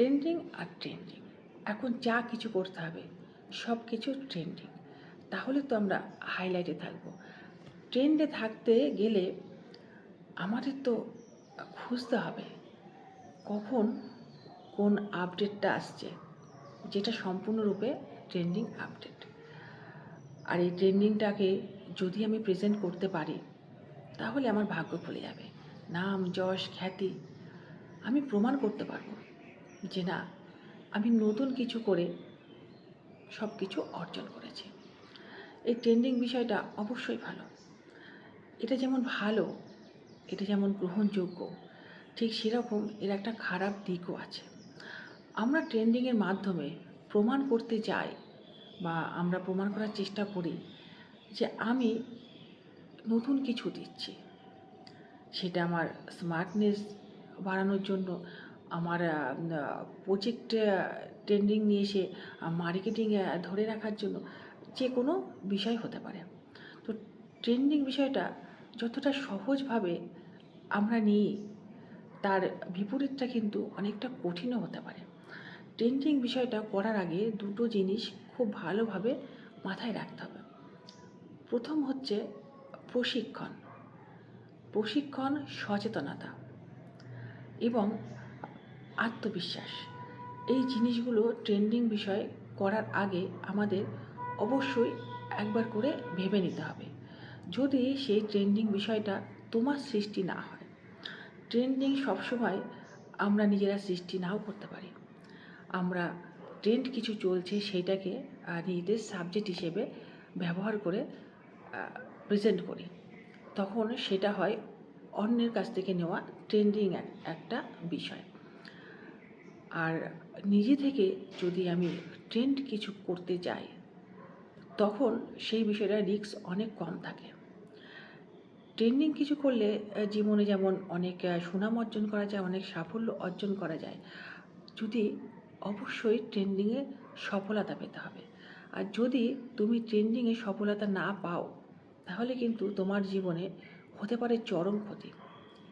Trending আর trending এখন যা কিছু করতে হবে, সব কিছু ট্রেন্ডিং তাহলে তো আমরা হাইলাইটে থাকব। ট্রেন্ডে থাকতে গেলে আমাদের তো খুঁজতে হবে কখন কোন আপডেটটা আসছে, যেটা সম্পূর্ণরূপে ট্রেন্ডিং আপডেট আর এই ট্রেন্ডিংটাকে যদি আমি প্রেজেন্ট করতে পারি, তাহলে আমার ভাগ্য খুলে যাবে। নাম, যশ, খ্যাতি, আমি প্রমাণ করতে পারব। যে না, আমি নতুন কিছু করে সব কিছু অর্জন করেছি। এই ট্রেন্ডিং বিষয়টা অবশ্যই ভালো। এটা যেমন ভালো, এটা যেমন গ্রহণযোগ্য, ঠিক সেরকম এর একটা খারাপ দিকও আছে। আমরা ট্রেন্ডিংয়ের মাধ্যমে প্রমাণ করতে যাই বা আমরা প্রমাণ করার চেষ্টা করি যে আমি নতুন কিছু দিচ্ছি। সেটা আমার স্মার্টনেস বাড়ানোর জন্য আমার প্রজেক্ট ট্রেন্ডিং নিয়ে এসে মার্কেটিং ধরে রাখার জন্য যে কোনো বিষয় হতে পারে। তো ট্রেন্ডিং বিষয়টা যতটা সহজভাবে আমরা নিই, তার বিপরীতটা কিন্তু অনেকটা কঠিনও হতে পারে। ট্রেন্ডিং বিষয়টা করার আগে দুটো জিনিস খুব ভালোভাবে মাথায় রাখতে হবে। প্রথম হচ্ছে প্রশিক্ষণ। প্রশিক্ষণ সচেতনতা এবং আত্মবিশ্বাস। এই জিনিসগুলো ট্রেন্ডিং বিষয় করার আগে আমাদের অবশ্যই একবার করে ভেবে নিতে হবে। যদি সেই ট্রেন্ডিং বিষয়টা তোমার সৃষ্টি না হয় ট্রেন্ডিং সবসময় আমরা নিজেরা সৃষ্টি নাও করতে পারি। আমরা ট্রেন্ড কিছু চলছে সেইটাকে নিজেদের সাবজেক্ট হিসেবে ব্যবহার করে প্রেজেন্ট করি। তখন সেটা হয় অন্যের কাছ থেকে নেওয়া ট্রেন্ডিং একটা বিষয়। আর নিজে থেকে যদি আমি ট্রেন্ড কিছু করতে যাই, তখন সেই বিষয়টা রিস্ক অনেক কম থাকে। ট্রেন্ডিং কিছু করলে জীবনে যেমন অনেক সুনাম অর্জন করা যায়, অনেক সাফল্য অর্জন করা যায়, যদি অবশ্যই ট্রেন্ডিংয়ে সফলতা পেতে হবে। আর যদি তুমি ট্রেন্ডিংয়ে সফলতা না পাও, তাহলে কিন্তু তোমার জীবনে হতে পারে চরম ক্ষতি।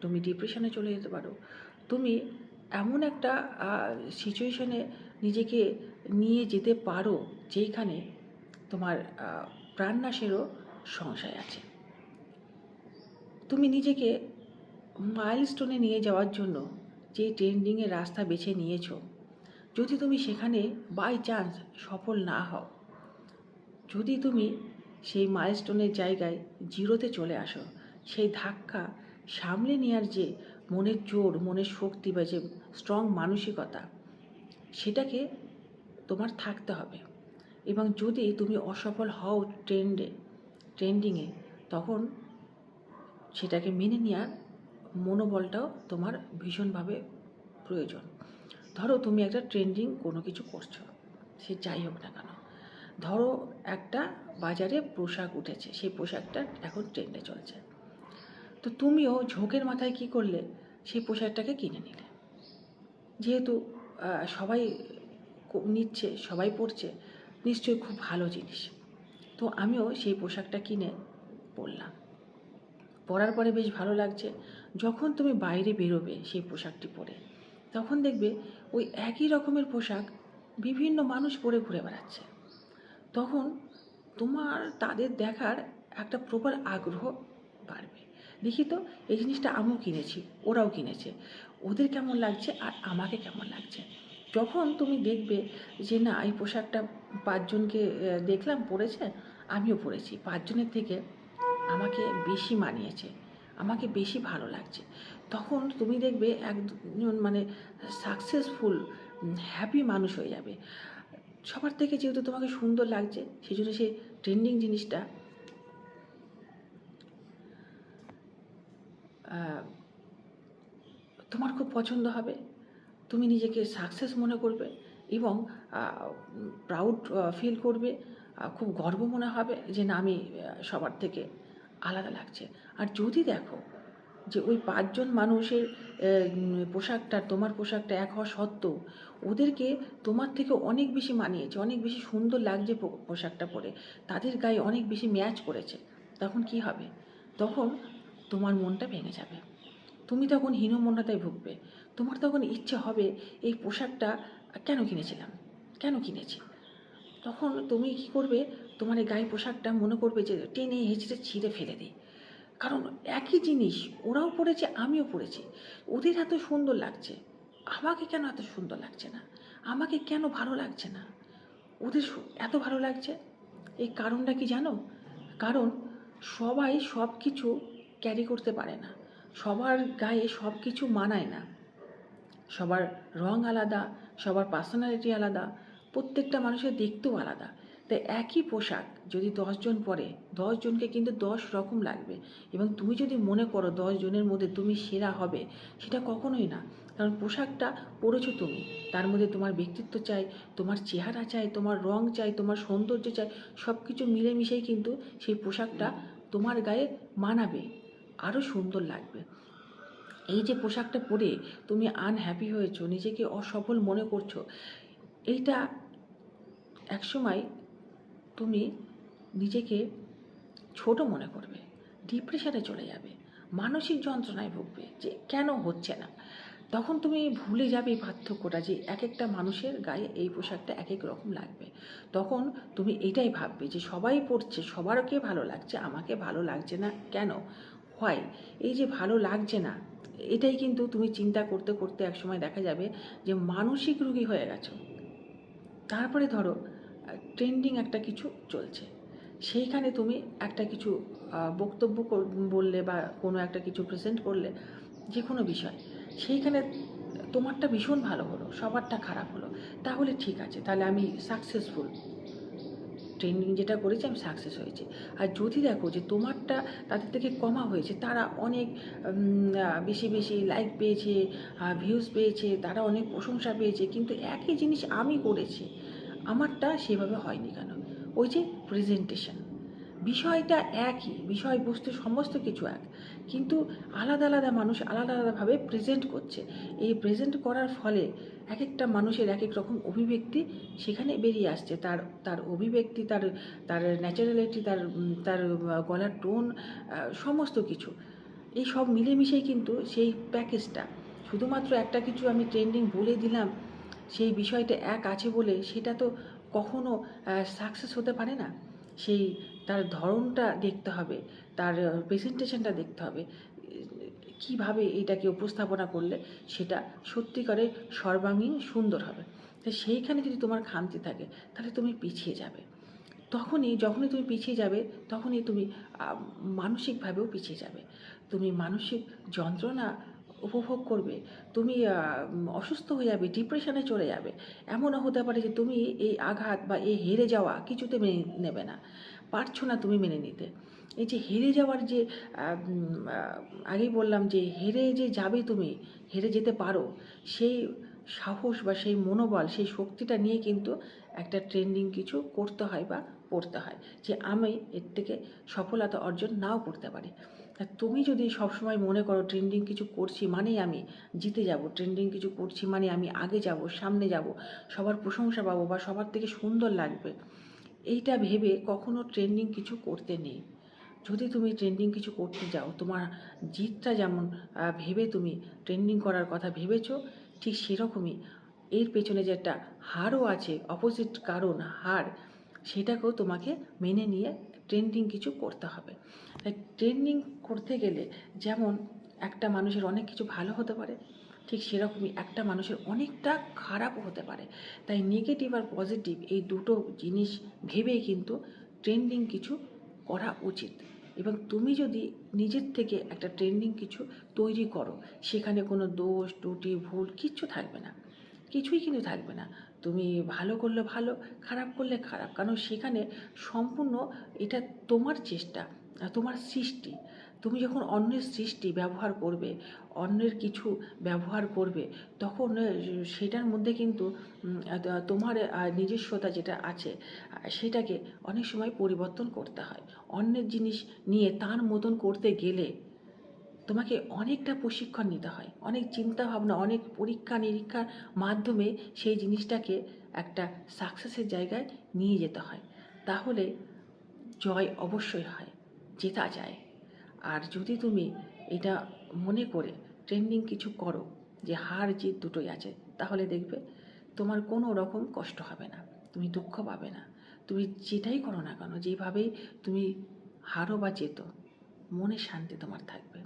তুমি ডিপ্রেশনে চলে যেতে পারো। তুমি এমন একটা সিচুয়েশনে নিজেকে নিয়ে যেতে পারো যেখানে তোমার প্রাণনাশেরও সংশয় আছে। তুমি নিজেকে মাইলস্টোনে নিয়ে যাওয়ার জন্য যে ট্রেন্ডিংয়ের রাস্তা বেছে নিয়েছো, যদি তুমি সেখানে বাই চান্স সফল না হও, যদি তুমি সেই মাইলস্টোনের জায়গায় জিরোতে চলে আসো, সেই ধাক্কা সামলে নেওয়ার যে মনের জোর, মনের শক্তি বা যে স্ট্রং মানসিকতা, সেটাকে তোমার থাকতে হবে। এবং যদি তুমি অসফল হও ট্রেন্ডে ট্রেন্ডিংয়ে তখন সেটাকে মেনে নেওয়ার মনোবলটাও তোমার ভীষণভাবে প্রয়োজন। ধরো তুমি একটা ট্রেন্ডিং কোনো কিছু করছ, সে যাই হোক না কেন। ধরো একটা বাজারে পোশাক উঠেছে, সেই পোশাকটা এখন ট্রেন্ডে চলছে। তো তুমিও ঝোঁকের মাথায় কি করলে? সেই পোশাকটাকে কিনে নিলে। যেহেতু সবাই নিচ্ছে, সবাই পরছে, নিশ্চয়ই খুব ভালো জিনিস। তো আমিও সেই পোশাকটা কিনে পরলাম। পরার পরে বেশ ভালো লাগছে, যখন তুমি বাইরে বেরোবে সেই পোশাকটি পরে, তখন দেখবে ওই একই রকমের পোশাক বিভিন্ন মানুষ পরে ঘুরে বেড়াচ্ছে। তখন তোমার তাদের দেখার একটা প্রবল আগ্রহ বাড়বে। দেখি তো, এই জিনিসটা আমিও কিনেছি, ওরাও কিনেছে। ওদের কেমন লাগছে আর আমাকে কেমন লাগছে? যখন তুমি দেখবে যে না, এই পোশাকটা পাঁচজনকে দেখলাম পরেছে, আমিও পরেছি। পাঁচজনের থেকে আমাকে বেশি মানিয়েছে, আমাকে বেশি ভালো লাগছে। তখন তুমি দেখবে একজন মানে সাকসেসফুল হ্যাপি মানুষ হয়ে যাবে। সবার থেকে যেহেতু তোমাকে সুন্দর লাগছে সেই জন্য সে ট্রেন্ডিং জিনিসটা তোমার খুব পছন্দ হবে। তুমি নিজেকে সাকসেস মনে করবে এবং প্রাউড ফিল করবে। খুব গর্ব মনে হবে যে না, আমি সবার থেকে আলাদা লাগছে। আর যদি দেখো যে ওই পাঁচজন মানুষের পোশাকটা, তোমার পোশাকটা এক হওয়া সত্ত্বেও ওদেরকে তোমার থেকে অনেক বেশি মানিয়েছে, অনেক বেশি সুন্দর লাগছে পোশাকটা পরে। তাদের গায়ে অনেক বেশি ম্যাচ করেছে। তখন কি হবে? তখন তোমার মনটা ভেঙে যাবে। তুমি তখন হীনমন্যতায় ভুগবে। তোমার তখন ইচ্ছে হবে এই পোশাকটা কেন কিনেছিলাম? কেন কিনেছি? তখন তুমি কি করবে? তোমার এই গায়ে পোশাকটা মনে করবে যে টেনে হেঁচড়ে ছিঁড়ে ফেলে দিই কারণ একই জিনিস ওরাও পড়েছে আমিও পড়েছি ওদের এত সুন্দর লাগছে। আমাকে কেন এত সুন্দর লাগছে না? আমাকে কেন ভালো লাগছে না? ওদের এত ভালো লাগছে? এই কারণটা কি জানো? কারণ সবাই সব কিছু ক্যারি করতে পারে না। সবার গায়ে সব কিছু মানায় না। সবার রং আলাদা, সবার পার্সোনালিটি আলাদা, প্রত্যেকটা মানুষের দেখতেও আলাদা। তাই একই পোশাক যদি দশজন পরে দশজনকে কিন্তু দশ রকম লাগবে। এবং তুমি যদি মনে করো দশ জনের মধ্যে তুমি সেরা হবে, সেটা কখনোই না। কারণ পোশাকটা পরেছো তুমি। তার মধ্যে তোমার ব্যক্তিত্ব চাই, তোমার চেহারা চাই, তোমার রং চাই, তোমার সৌন্দর্য চাই সব কিছু মিলেমিশেই কিন্তু সেই পোশাকটা তোমার গায়ে মানাবে। আরও সুন্দর লাগবে। এই যে পোশাকটা পরে তুমি আনহ্যাপি হয়েছো, নিজেকে অসফল মনে করছ, এইটা একসময় তুমি নিজেকে ছোট মনে করবে ডিপ্রেশনে চলে যাবে, মানসিক যন্ত্রণায় ভুগবে যে কেন হচ্ছে না? তখন তুমি ভুলে যাবে এই পার্থক্যটা যে এক একটা মানুষের গায়ে এই পোশাকটা এক এক রকম লাগবে। তখন তুমি এটাই ভাববে যে সবাই পড়ছে সবারকে ভালো লাগছে, আমাকে ভালো লাগছে না কেন? হয়। এই যে ভালো লাগছে না, এটাই কিন্তু তুমি চিন্তা করতে করতে একসময় দেখা যাবে যে মানসিক রোগী হয়ে গেছো। তারপরে ধরো ট্রেন্ডিং একটা কিছু চলছে। সেইখানে তুমি একটা কিছু বক্তব্য বললে বা কোনো একটা কিছু প্রেজেন্ট করলে যে কোনো বিষয়, সেইখানে তোমারটা ভীষণ ভালো হলো, সবারটা খারাপ হলো। তাহলে ঠিক আছে, তাহলে আমি সাকসেসফুল ট্রেনিং যেটা করেছি, আমি সাকসেস হয়েছি। আর যদি দেখো যে তোমারটা তাদের থেকে কমা হয়েছে, তারা অনেক বেশি বেশি লাইক পেয়েছে ভিউজ পেয়েছে, তারা অনেক প্রশংসা পেয়েছে, কিন্তু একই জিনিস আমি করেছি, আমারটা সেভাবে হয়নি কেন? ওই যে প্রেজেন্টেশন বিষয়টা একই, বিষয়বস্তু সমস্ত কিছু এক। কিন্তু আলাদা আলাদা মানুষ আলাদা আলাদাভাবে প্রেজেন্ট করছে। এই প্রেজেন্ট করার ফলে এক একটা মানুষের এক এক রকম অভিব্যক্তি সেখানে বেরিয়ে আসছে। তার তার অভিব্যক্তি, তার তার ন্যাচারালিটি, তার তার গলার টোন সমস্ত কিছু। এই সব মিলেমিশেই কিন্তু সেই প্যাকেজটা। শুধুমাত্র একটা কিছু আমি ট্রেন্ডিং বলে দিলাম, সেই বিষয়টা এক আছে বলে সেটা তো কখনো সাকসেস হতে পারে না। সেই তার ধরনটা দেখতে হবে, তার প্রেজেন্টেশনটা দেখতে হবে। কীভাবে এটাকে উপস্থাপনা করলে সেটা সত্যিকারে সর্বাঙ্গীন সুন্দর হবে? তাই সেইখানে যদি তোমার খামতি থাকে, তাহলে তুমি পিছিয়ে যাবে। তখনই, যখনই তুমি পিছিয়ে যাবে, তখনই তুমি মানসিকভাবেও পিছিয়ে যাবে। তুমি মানসিক যন্ত্রণা উপভোগ করবে, তুমি অসুস্থ হয়ে যাবে ডিপ্রেশনে চলে যাবে। এমনও হতে পারে যে তুমি এই আঘাত বা এই হেরে যাওয়া কিছুতে মেনে নেবে না, পারছ না তুমি মেনে নিতে। এই যে হেরে যাওয়ার যে আগেই বললাম যে হেরে যে যাবে তুমি, হেরে যেতে পারো, সেই সাহস বা সেই মনোবল, সেই শক্তিটা নিয়ে কিন্তু একটা ট্রেন্ডিং কিছু করতে হয় বা পড়তে হয়, যে আমি এর থেকে সফলতা অর্জন নাও করতে পারি। তা তুমি যদি সবসময় মনে করো ট্রেন্ডিং কিছু করছি মানেই আমি জিতে যাব ট্রেন্ডিং কিছু করছি মানে আমি আগে যাব, সামনে যাব, সবার প্রশংসা পাবো বা সবার থেকে সুন্দর লাগবে, এইটা ভেবে কখনো ট্রেন্ডিং কিছু করতে নেই। যদি তুমি ট্রেন্ডিং কিছু করতে যাও, তোমার জিতটা যেমন ভেবে তুমি ট্রেন্ডিং করার কথা ভেবেছো, ঠিক সেরকমই এর পেছনে যে একটা হারও আছে অপোজিট কারণ, হার, সেটাকেও তোমাকে মেনে নিয়ে ট্রেন্ডিং কিছু করতে হবে। ট্রেন্ডিং করতে গেলে যেমন একটা মানুষের অনেক কিছু ভালো হতে পারে, ঠিক সেরকমই একটা মানুষের অনেকটা খারাপও হতে পারে। তাই নেগেটিভ আর পজিটিভ এই দুটো জিনিস ভেবেই কিন্তু ট্রেন্ডিং কিছু করা উচিত। এবং তুমি যদি নিজের থেকে একটা ট্রেন্ডিং কিছু তৈরি করো, সেখানে কোনো দোষ, ত্রুটি, ভুল কিচ্ছু থাকবে না। কিছুই কিন্তু থাকবে না। তুমি ভালো করলে ভালো, খারাপ করলে খারাপ। কারণ সেখানে সম্পূর্ণ এটা তোমার চেষ্টা, তোমার সৃষ্টি। তুমি যখন অন্যের সৃষ্টি ব্যবহার করবে, অন্যের কিছু ব্যবহার করবে, তখন সেটার মধ্যে কিন্তু তোমার নিজস্বতা যেটা আছে সেটাকে অনেক সময় পরিবর্তন করতে হয়। অন্যের জিনিস নিয়ে তার মতন করতে গেলে তোমাকে অনেকটা প্রশিক্ষণ নিতে হয়। অনেক চিন্তা ভাবনা অনেক পরীক্ষা নিরীক্ষার মাধ্যমে সেই জিনিসটাকে একটা সাকসেসের জায়গায় নিয়ে যেতে হয়। তাহলে জয় অবশ্যই হয়, জেতা যায়। আর যদি তুমি এটা মনে করে ট্রেন্ডিং কিছু করো, যে হার জিত দুটোই আছে, তাহলে দেখবে তোমার কোনো রকম কষ্ট হবে না, তুমি দুঃখ পাবে না। তুমি যেটাই করো না কেন, যেভাবেই তুমি হারো বা জেতো, মনে শান্তি তোমার থাকবে।